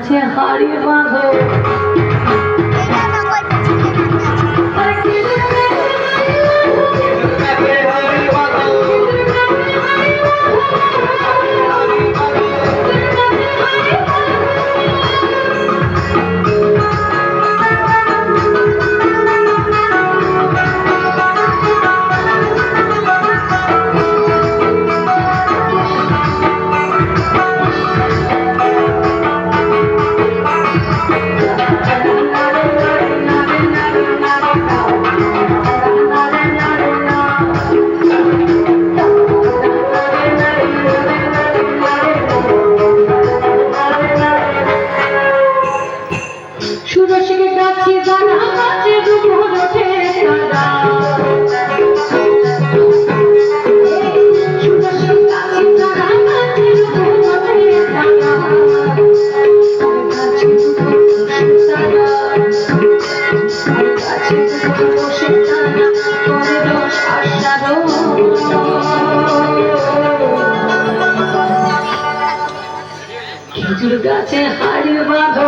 感哈利光头。খেজুর গাছে হাড়ি বাঁধো।